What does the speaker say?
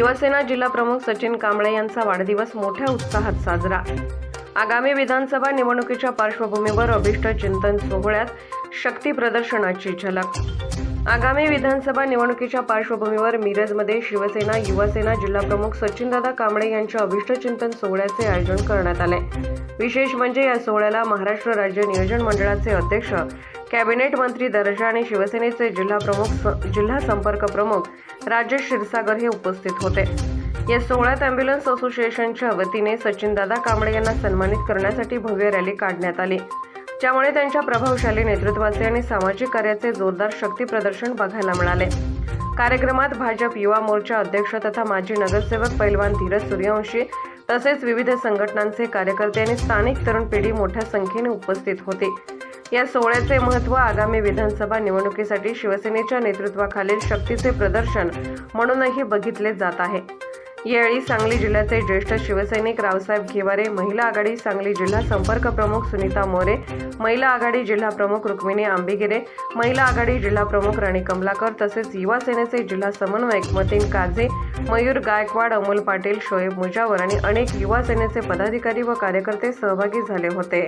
युवासेना जिल्हाप्रमुख सचिन कांबळे यांचा वाढदिवस मोठ्या उत्साहात साजरा. आगामी विधानसभा निवडणुकीच्या पार्श्वभूमीवर अभिष्ट चिंतन सोहळ्यात शक्ती प्रदर्शनाची झलक. आगामी विधानसभा निवडणुकीच्या पार्श्वभूमीवर मिरजमध्ये शिवसेना युवासेना जिल्हाप्रमुख सचिनदादा कांबळे यांच्या अभिष्ट चिंतन सोहळ्याचे आयोजन करण्यात आले. विशेष म्हणजे या सोहळ्याला महाराष्ट्र राज्य नियोजन मंडळाचे अध्यक्ष कॅबिनेट मंत्री दर्जा आणि शिवसेनेचे जिल्हा प्रमुख स- जिल्हा संपर्क प्रमुख राजेश क्षीरसागर हे उपस्थित होते. या सोहळ्यात अँब्युलन्स असोसिएशनच्या वतीने सचिनदादा कांबळे यांना सन्मानित करण्यासाठी भव्य रॅली काढण्यात आली. त्यामुळे त्यांच्या प्रभावशाली नेतृत्वाचे आणि सामाजिक कार्याचे जोरदार शक्ती प्रदर्शन बघायला मिळाले. कार्यक्रमात भाजप युवा मोर्चा अध्यक्ष तथा माजी नगरसेवक पैलवान धीरज सूर्यवंशी तसेच विविध संघटनांचे कार्यकर्ते आणि स्थानिक तरुण पिढी मोठ्या संख्येने उपस्थित होती. या सोहळ्याचे महत्त्व आगामी विधानसभा निवडणुकीसाठी शिवसेनेच्या नेतृत्वाखालील शक्तीचे प्रदर्शन म्हणूनही बघितले जात आहे. यावेळी सांगली जिल्ह्याचे ज्येष्ठ शिवसैनिक रावसाहेब घेवारे महिला आघाडी सांगली जिल्हा संपर्क प्रमुख सुनीता मोरे महिला आघाडी जिल्हा प्रमुख रुक्मिणी आंबिगिरे महिला आघाडी जिल्हा प्रमुख राणी कमलाकर तसेच युवा सेनेचे जिल्हा समन्वयक मतीन काझे मयूर गायकवाड अमोल पाटील शोएब मुजावर आणि अनेक युवा सेनेचे पदाधिकारी व कार्यकर्ते सहभागी झाले होते.